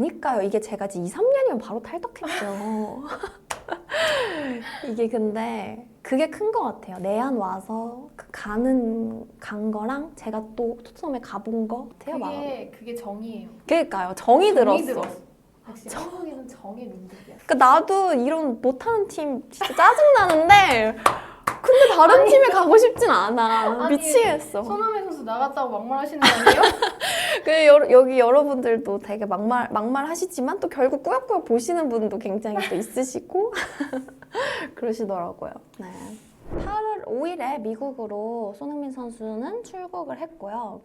그니까요. 이게 제가 이제 2, 3년이면 바로 탈덕했죠. 이게 근데 그게 큰 것 같아요. 내한 와서 그 가는 간 거랑 제가 또 토트넘에 가본 거 같아요. 마음이. 그게 그게 정이에요. 그러니까요. 정이 들었어. 들었어. 역시 한국인은 정의 민족이야. 그러니까 나도 이런 못하는 팀 진짜 짜증 나는데 근데 다른 팀에 가고 싶진 않아. 아니, 미치겠어. 손흥민 선수 나갔다고 막말하시는 거 아니에요? 그 여, 여기 여러분들도 되게 막말 막말 하시지만 또 결국 꾸역꾸역 보시는 분도 굉장히 또 있으시고 그러시더라고요. 네. 8월 5일에 미국으로 손흥민 선수는 출국을 했고요.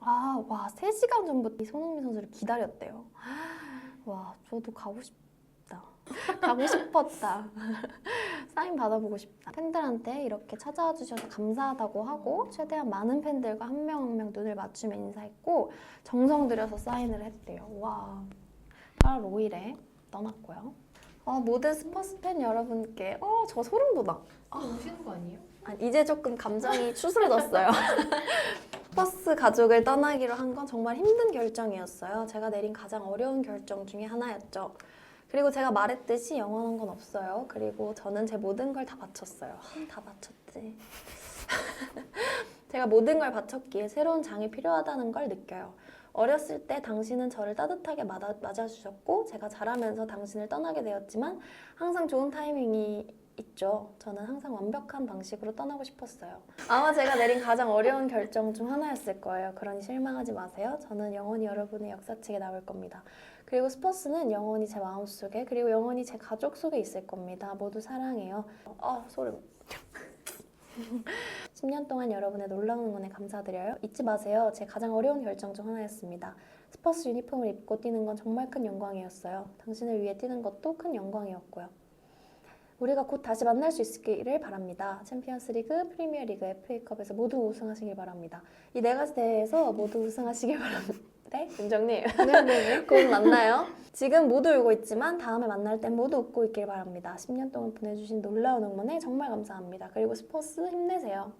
아, 와, 3시간 전부터 이 손흥민 선수를 기다렸대요. 와, 저도 가고 싶다. 가고 싶었다. 사인 받아보고 싶다. 팬들한테 이렇게 찾아와 주셔서 감사하다고 하고 최대한 많은 팬들과 한 명 한 명 눈을 맞추며 인사했고 정성 들여서 사인을 했대요. 와. 8월 5일에 떠났고요. 어, 모든 스퍼스 팬 여러분께 어, 저 소름 돋아. 아, 오시는 거 아니에요? 아, 이제 조금 감정이 추스러졌어요. 버스 가족을 떠나기로 한 건 정말 힘든 결정이었어요. 제가 내린 가장 어려운 결정 중에 하나였죠. 그리고 제가 말했듯이 영원한 건 없어요. 그리고 저는 제 모든 걸 다 바쳤어요. 하, 다 바쳤지. 제가 모든 걸 바쳤기에 새로운 장이 필요하다는 걸 느껴요. 어렸을 때 당신은 저를 따뜻하게 맞아, 맞아 주셨고 제가 자라면서 당신을 떠나게 되었지만 항상 좋은 타이밍이 있죠. 저는 항상 완벽한 방식으로 떠나고 싶었어요. 아마 제가 내린 가장 어려운 결정 중 하나였을 거예요. 그러니 실망하지 마세요. 저는 영원히 여러분의 역사책에 남을 겁니다. 그리고 스퍼스는 영원히 제 마음속에 그리고 영원히 제 가족 속에 있을 겁니다. 모두 사랑해요. 아 소름. 10년 동안 여러분의 놀라운 응원에 감사드려요. 잊지 마세요. 제 가장 어려운 결정 중 하나였습니다. 스퍼스 유니폼을 입고 뛰는 건 정말 큰 영광이었어요. 당신을 위해 뛰는 것도 큰 영광이었고요. 우리가 곧 다시 만날 수 있기를 바랍니다. 챔피언스리그, 프리미어리그, FA컵에서 모두 우승하시길 바랍니다. 이 네 가지 대회에서 모두 우승하시길 바랍니다. 네, 윤정님. 네네. 곧 만나요. 지금 모두 울고 있지만 다음에 만날 땐 모두 웃고 있길 바랍니다. 10년 동안 보내주신 놀라운 응원에 정말 감사합니다. 그리고 스포츠 힘내세요.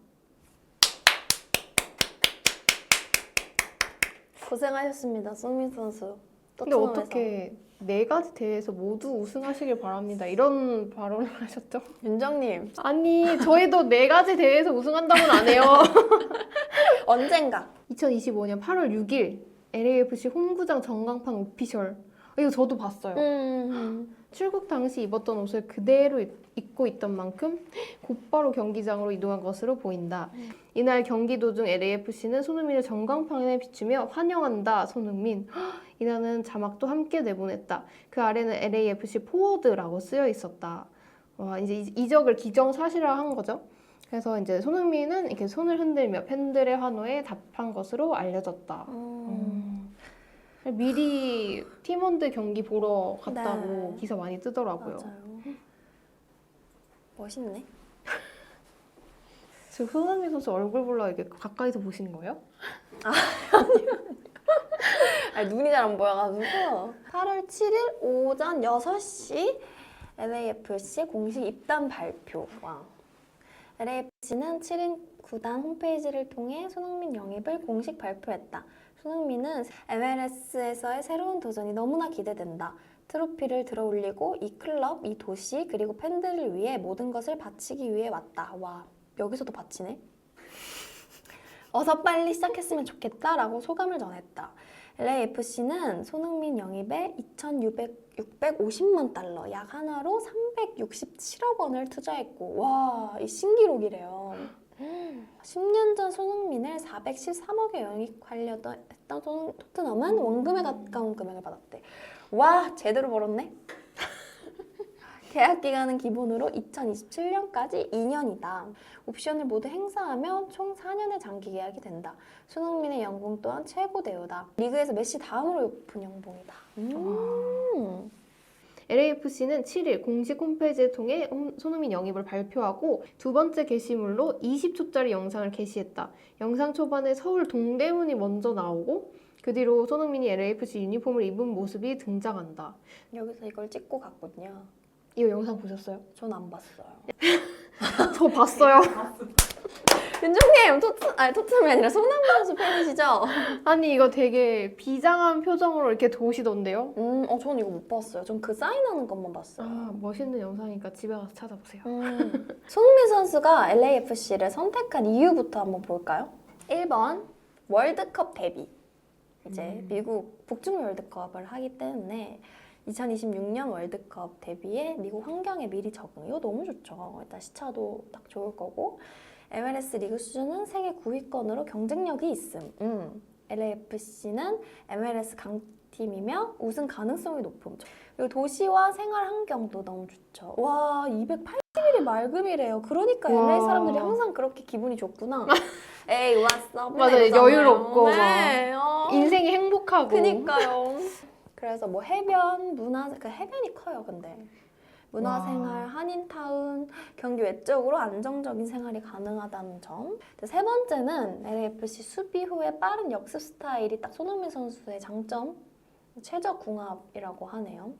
고생하셨습니다, 송민 선수. 근데 토트넘에서. 어떻게 네 가지 대회에서 모두 우승하시길 바랍니다. 이런 발언을 하셨죠? 윤정님 아니, 저희도 네 가지 대회에서 우승한다고는 안 해요. 언젠가 2025년 8월 6일 LAFC 홈구장 전광판 오피셜. 이거 저도 봤어요. 음, 출국 당시 입었던 옷을 그대로 입- 입고 있던 만큼 곧바로 경기장으로 이동한 것으로 보인다. 이날 경기 도중 LAFC는 손흥민을 전광판에 비추며 환영한다 손흥민. 헉, 이라는 자막도 함께 내보냈다. 그 아래는 LAFC 포워드라고 쓰여 있었다. 와 이제 이- 이적을 기정사실화한 거죠. 그래서 이제 손흥민은 이렇게 손을 흔들며 팬들의 환호에 답한 것으로 알려졌다. 음. 음. 미리 팀원들 경기 보러 갔다고 네. 기사 많이 뜨더라고요. 맞아요. 멋있네. 지금 손흥민 선수 얼굴 보려 이게 가까이서 보시는 거예요? 아니, 눈이 잘 안 보여가지고 8월 7일 오전 6시 LAFC 공식 입단 발표. 와. LAFC는 7인 구단 홈페이지를 통해 손흥민 영입을 공식 발표했다. 손흥민은 MLS에서의 새로운 도전이 너무나 기대된다. 트로피를 들어 올리고 이 클럽, 이 도시, 그리고 팬들을 위해 모든 것을 바치기 위해 왔다. 와, 여기서도 바치네? 어서 빨리 시작했으면 좋겠다라고 소감을 전했다. LAFC는 손흥민 영입에 2,650만 달러, 약 하나로 367억 원을 투자했고, 와, 이 신기록이래요. 10년 전 손흥민을 413억에 영입하려던 토트넘은 원금에 가까운 금액을 받았대. 와, 제대로 벌었네. 계약 기간은 기본으로 2027년까지 2년이다. 옵션을 모두 행사하며 총 4년의 장기 계약이 된다. 손흥민의 연봉 또한 최고 대우다. 리그에서 메시 다음으로 높은 연봉이다. 음. LAFC는 7일 공식 홈페이지를 통해 홈- 손흥민 영입을 발표하고 두 번째 게시물로 20초짜리 영상을 게시했다. 영상 초반에 서울 동대문이 먼저 나오고 그 뒤로 손흥민이 LAFC 유니폼을 입은 모습이 등장한다. 여기서 이걸 찍고 갔거든요. 이거 영상 보셨어요? 전 안 봤어요. 저 봤어요. 윤종님 토트 아니 토트넘이 아니라 손흥민 선수 팬이시죠? 아니 이거 되게 비장한 표정으로 이렇게 도시던데요? 음, 어 저는 이거 못 봤어요. 전 그 사인하는 것만 봤어요. 아 멋있는 영상이니까 집에 가서 찾아보세요. 음. 손흥민 선수가 LAFC를 선택한 이유부터 한번 볼까요? 1번 월드컵 데뷔. 이제 음. 미국 북중미 월드컵을 하기 때문에 2026년 월드컵 데뷔에 미국 환경에 미리 적응. 이거 너무 좋죠. 일단 시차도 딱 좋을 거고. MLS 리그 수준은 세계 9위권으로 경쟁력이 있음. 음. LAFC는 MLS 강팀이며 우승 가능성이 높음. 그리고 도시와 생활 환경도 너무 좋죠. 와, 280일이 맑음이래요. 그러니까 와. LA 사람들이 항상 그렇게 기분이 좋구나. 에이, 왔어. 맞아요. 여유롭고 네. 어. 인생이 행복하고. 그니까요. 그래서 뭐 해변, 문화, 그 해변이 커요, 근데. 문화생활, 와. 한인타운, 경기 외적으로 안정적인 생활이 가능하다는 점. 근데 세 번째는 LAFC 수비 후에 빠른 역습 스타일이 딱 손흥민 선수의 장점, 최저 궁합이라고 하네요.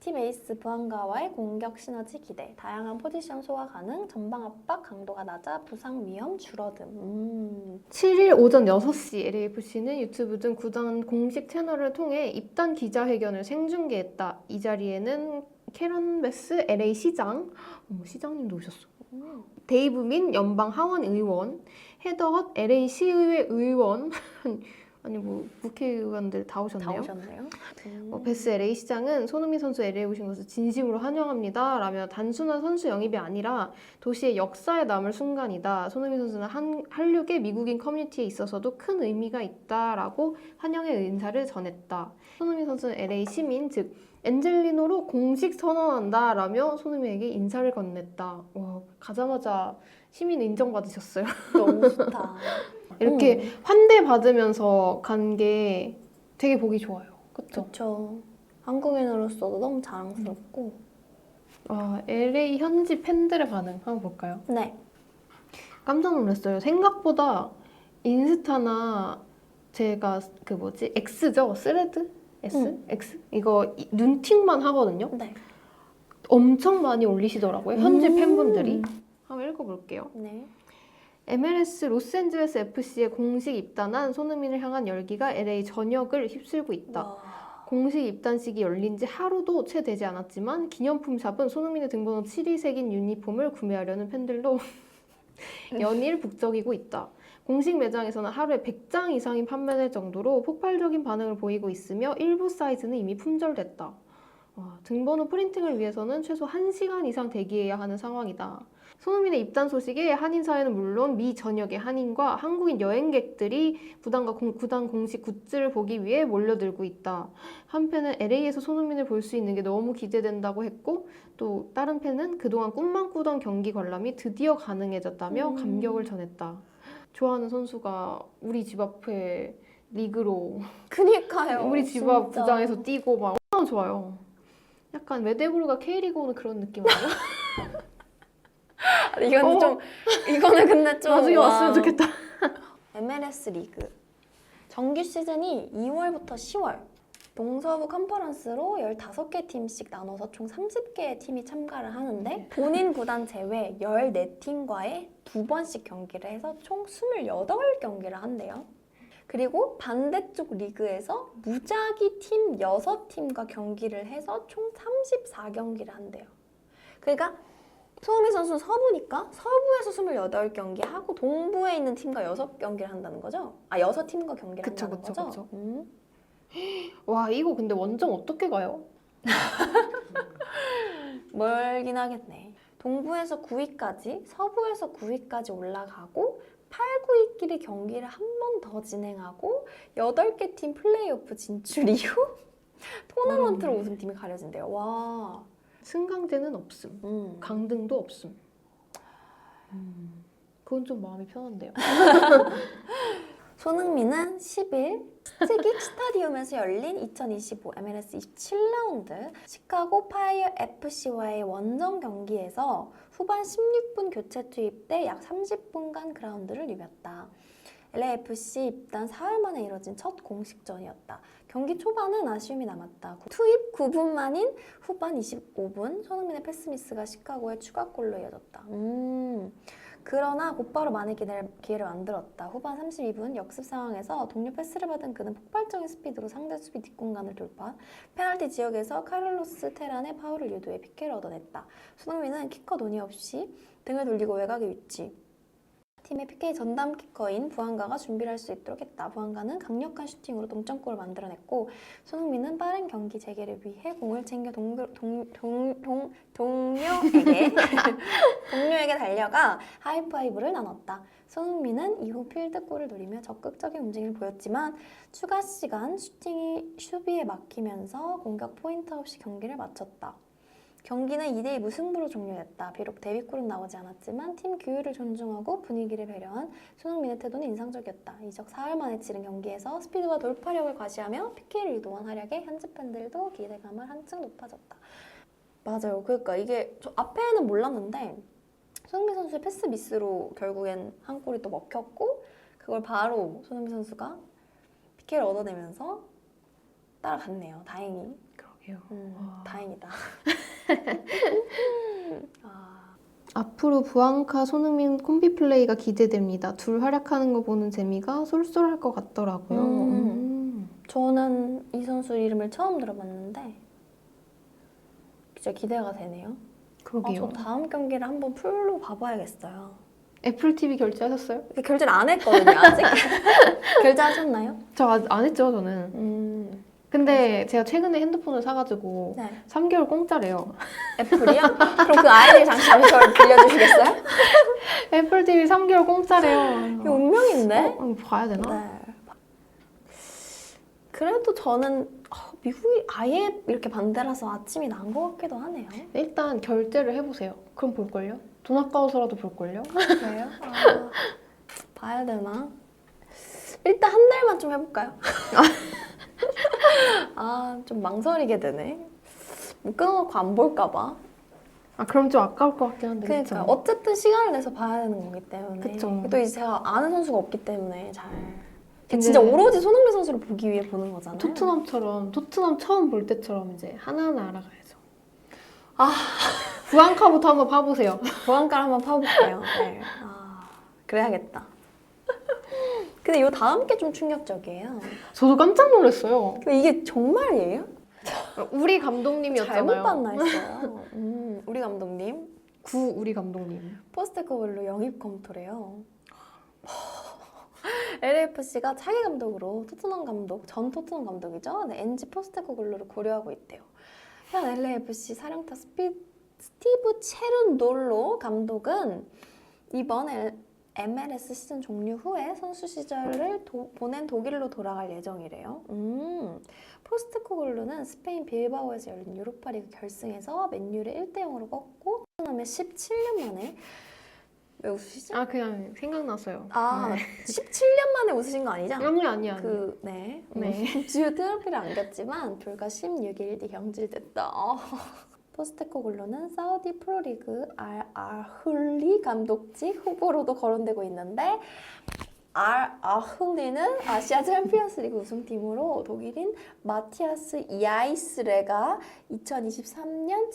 팀 에이스 부한가와의 공격 시너지 기대, 다양한 포지션 소화 가능, 전방 압박 강도가 낮아 부상 위험 줄어듦. 음. 7일 오전 6시 LAFC는 유튜브 등 구단 공식 채널을 통해 입단 기자회견을 생중계했다. 이 자리에는 캐런 베스 LA 시장, 어머, 시장님도 오셨어. 음. 데이브 민 연방 하원 의원, 헤더헛 LA 시의회 의원, 아니 뭐 국회의원들 다다 오셨네요. 오셨네요. 음. 어, 베스 LA 시장은 손흥민 선수 LA에 오신 것을 진심으로 환영합니다. 라며 단순한 선수 영입이 아니라 도시의 역사에 남을 순간이다. 손흥민 선수는 한, 한류계 미국인 커뮤니티에 있어서도 큰 의미가 있다라고 환영의 인사를 전했다. 손흥민 선수는 LA 시민 즉 엔젤리노로 공식 선언한다 라며 손흥민에게 인사를 건넸다. 와 가자마자 시민 인정받으셨어요. 너무 좋다. 이렇게 환대 받으면서 간 게 되게 보기 좋아요. 그렇죠? 그렇죠. 한국인으로서도 너무 자랑스럽고. 아, LA 현지 팬들의 반응 한번 볼까요? 네. 깜짝 놀랐어요. 생각보다 인스타나 제가 그 뭐지 X죠? 스레드? S? 응. X? 이거 이- 눈팅만 하거든요. 네. 엄청 많이 올리시더라고요. 현지 음. 팬분들이. 한번 읽어볼게요. 네. MLS 로스앤젤레스 FC에 공식 입단한 손흥민을 향한 열기가 LA 전역을 휩쓸고 있다. 와. 공식 입단식이 열린 지 하루도 채 되지 않았지만 기념품 샵은 손흥민의 등번호 7이 새긴 유니폼을 구매하려는 팬들로 연일 북적이고 있다. 공식 매장에서는 하루에 100장 이상이 판매될 정도로 폭발적인 반응을 보이고 있으며 일부 사이즈는 이미 품절됐다. 와, 등번호 프린팅을 위해서는 최소 1시간 이상 대기해야 하는 상황이다. 손흥민의 입단 소식에 한인 사회는 물론 미 전역의 한인과 한국인 여행객들이 부단과 공- 구단 공식 굿즈를 보기 위해 몰려들고 있다. 한 팬은 LA에서 손흥민을 볼 수 있는 게 너무 기대된다고 했고 또 다른 팬은 그동안 꿈만 꾸던 경기 관람이 드디어 가능해졌다며 음. 감격을 전했다. 좋아하는 선수가 우리 집 앞에 리그로 그니까요. 우리 집 앞 진짜. 구장에서 뛰고 막 얼마나 좋아요. 약간 웨데브루가 K리그 오는 그런 느낌 아니야? 아, 이건 어. 좀 이거는 근데 좀 나중에 와. 왔으면 좋겠다. MLS 리그 정규 시즌이 2월부터 10월 동서부 컨퍼런스로 15개 팀씩 나눠서 총 30개의 팀이 참가를 하는데 본인 구단 제외 14팀과의 두 번씩 경기를 해서 총 28경기를 한대요. 그리고 반대쪽 리그에서 무작위 팀 6팀과 경기를 해서 총 34경기를 한대요. 그러니까 손흥민 선수는 서부니까 서부에서 28경기 하고 동부에 있는 팀과 6경기를 한다는 거죠? 아, 6팀과 경기를 그쵸, 한다는 그쵸, 거죠? 그쵸. 음. 와 이거 근데 원정 어떻게 가요? 멀긴 하겠네. 동부에서 9위까지, 서부에서 9위까지 올라가고 8, 9위끼리 경기를 한 번 더 진행하고 8개 팀 플레이오프 진출 이후 토너먼트로 음. 우승팀이 가려진대요. 와. 승강제는 없음. 음. 강등도 없음. 음, 그건 좀 마음이 편한데요. 손흥민은 10일 스틱 스타디움에서 열린 2025 MLS 27라운드 시카고 파이어 FC와의 원정 경기에서 후반 16분 교체 투입돼 약 30분간 그라운드를 누볐다. LAFC 입단 사흘 만에 이뤄진 첫 공식전이었다. 경기 초반은 아쉬움이 남았다. 투입 9분 만인 후반 25분 손흥민의 패스미스가 시카고의 추가골로 이어졌다. 음, 그러나 곧바로 많은 기회를, 기회를 만들었다. 후반 32분 역습 상황에서 동료 패스를 받은 그는 폭발적인 스피드로 상대 수비 뒷공간을 돌파. 페널티 지역에서 카를로스 테란의 파울을 유도해 피케를 얻어냈다. 손흥민은 키커 논의 없이 등을 돌리고 외곽의 위치. 팀의 PK 전담 키커인 부안가가 준비를 할 수 있도록 했다. 부안가는 강력한 슈팅으로 동점골을 만들어냈고 손흥민은 빠른 경기 재개를 위해 공을 챙겨 동료, 동, 동, 동, 동료에게 동료에게 달려가 하이파이브를 나눴다. 손흥민은 이후 필드골을 노리며 적극적인 움직임을 보였지만 추가 시간 슈팅이 수비에 막히면서 공격 포인트 없이 경기를 마쳤다. 경기는 2대2 무승부로 종료했다. 비록 데뷔골은 나오지 않았지만 팀 규율을 존중하고 분위기를 배려한 손흥민의 태도는 인상적이었다. 이적 사흘 만에 치른 경기에서 스피드와 돌파력을 과시하며 PK를 유도한 활약에 현지 팬들도 기대감을 한층 높아졌다. 맞아요. 그러니까 이게 저 앞에는 몰랐는데 손흥민 선수의 패스 미스로 결국엔 한 골이 또 먹혔고 그걸 바로 손흥민 선수가 PK를 얻어내면서 따라갔네요. 다행히. 그러게요. 음, 와. 다행이다. 아, 앞으로 부앙카 손흥민 콤비 플레이가 기대됩니다. 둘 활약하는 거 보는 재미가 쏠쏠할 것 같더라고요. 음. 음. 저는 이 선수 이름을 처음 들어봤는데 진짜 기대가 되네요. 아, 그러게요. 저 다음 경기를 한번 풀로 봐봐야겠어요. 애플 TV 결제하셨어요? 결제를 안 했거든요, 아직. 결제하셨나요? 저 안 했죠, 저는. 음, 근데 제가 최근에 핸드폰을 사가지고 네. 3개월 공짜래요. 애플이요? 그럼 그 아이디 잠시 잠시 저를 빌려주시겠어요? 애플 TV 3개월 공짜래요. 운명인데? 어, 봐야 되나? 네. 그래도 저는 어, 미국이 아예 이렇게 반대라서 아침이 난 것 같기도 하네요. 일단 결제를 해보세요. 그럼 볼걸요? 돈 아까워서라도 볼걸요? 그래요? 아, 봐야 되나? 일단 한 달만 좀 해볼까요? 아, 좀 망설이게 되네. 뭐 끊어놓고 안 볼까봐. 아 그럼 좀 아까울 것 같긴 한데 그러니까 그쵸? 어쨌든 시간을 내서 봐야 되는 거기 때문에. 그쵸. 또 이제 제가 아는 선수가 없기 때문에 잘. 근데- 진짜 오로지 손흥민 선수를 보기 위해 보는 거잖아요. 토트넘처럼 토트넘 처음 볼 때처럼 이제 하나하나 알아가야죠. 아 부안카부터 한번 봐보세요. 보안가를 한번 파볼게요. 네. 아, 그래야겠다. 근데 이 다음 게 좀 충격적이에요. 저도 깜짝 놀랐어요. 근데 이게 정말이에요? 우리 감독님이었잖아요. 잘못 봤나 했어요. 음, 우리 감독님 구 우리 감독님. 포스트코글로 영입 검토래요. LAFC가 차기 감독으로 토트넘 감독, 전 토트넘 감독이죠. 네, NG 포스트코글로를 고려하고 있대요. 현 LAFC 사령타 스피, 스티브 체룬놀로 감독은 이번 MLS 시즌 종료 후에 선수 시절을 도- 보낸 독일로 돌아갈 예정이래요. 음, 포스트코글루는 스페인 빌바오에서 열린 유로파리그 결승에서 맨유를 1대 0으로 꺾고 토트넘에 17년 만에 왜 웃으시죠? 아 그냥 생각났어요. 아, 네. 17년 만에 웃으신 거 아니죠? 아니 아니 아니. 그, 네. 네. 음, 주요 트로피를 안겼지만 불과 16일 뒤 경질됐다. 어. 포스테코글로는 사우디 프로리그 알 아흘리 감독직 후보로도 거론되고 있는데 알 아흘리는 아시아 챔피언스리그 우승팀으로 독일인 마티아스 이아이스레가 2023년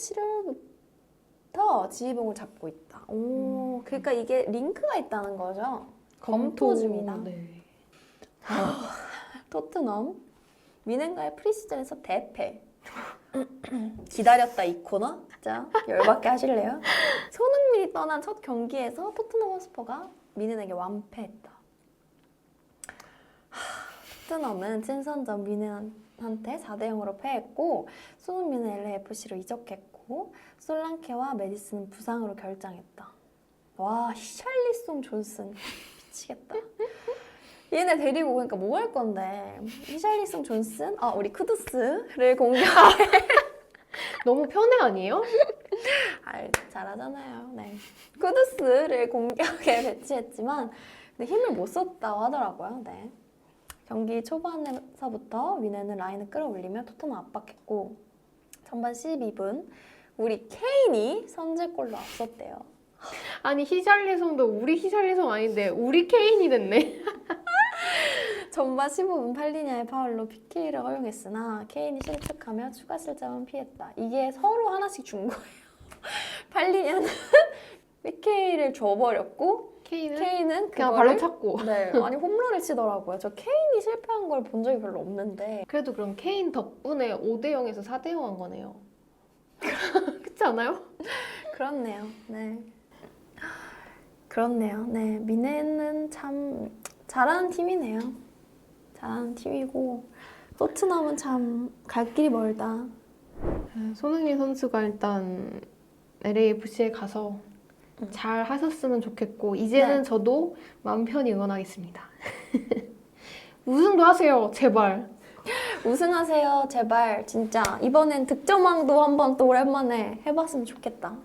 7월부터 지휘봉을 잡고 있다. 오, 그러니까 이게 링크가 있다는 거죠. 검토 중이다. 네. 토트넘 미넨과의 프리시즌에서 대패 기다렸다 이 코너? 진짜 열받게 하실래요? 손흥민이 떠난 첫 경기에서 토트넘 허스퍼가 미넨에게 완패했다. 하, 토트넘은 친선전 미넨한테 4대 0으로 패했고 손흥민은 LAFC로 이적했고 솔랑케와 메디슨은 부상으로 결장했다. 와 히샬리송 존슨. 미치겠다 얘네 데리고 그러니까 뭐 할 건데 히샬리송 존슨, 아 우리 쿠두스를 공격. 너무 편해 아니에요? 아 잘하잖아요. 네. 쿠두스를 공격에 배치했지만 근데 힘을 못 썼다고 하더라고요. 네. 경기 초반에서부터 위네는 라인을 끌어올리며 토트넘 압박했고 전반 12분 우리 케인이 선제골로 앞섰대요. 아니 히샬리송도 우리 히샬리송 아닌데 우리 케인이 됐네. 전반 15분 팔리냐의 파울로 PK를 허용했으나 케인이 실축하며 추가 실점은 피했다. 이게 서로 하나씩 준 거예요. 팔리냐는 PK를 줘버렸고 케인은 케인은 그냥 발로 찼고. 네, 아니 홈런을 치더라고요. 저 케인이 실패한 걸 본 적이 별로 없는데 그래도 그럼 케인 덕분에 5대 0에서 4대 0 한 거네요. 그렇지 않아요? 그렇네요. 네. 그렇네요. 네. 미네는 참 잘하는 팀이네요. 잘하는 팀이고 토트넘은 참 갈 길이 멀다. 네, 손흥민 선수가 일단 LAFC에 가서 음. 잘 하셨으면 좋겠고 이제는 네. 저도 마음 편히 응원하겠습니다. 우승도 하세요, 제발. 우승하세요, 제발. 진짜 이번엔 득점왕도 한번 또 오랜만에 해봤으면 좋겠다.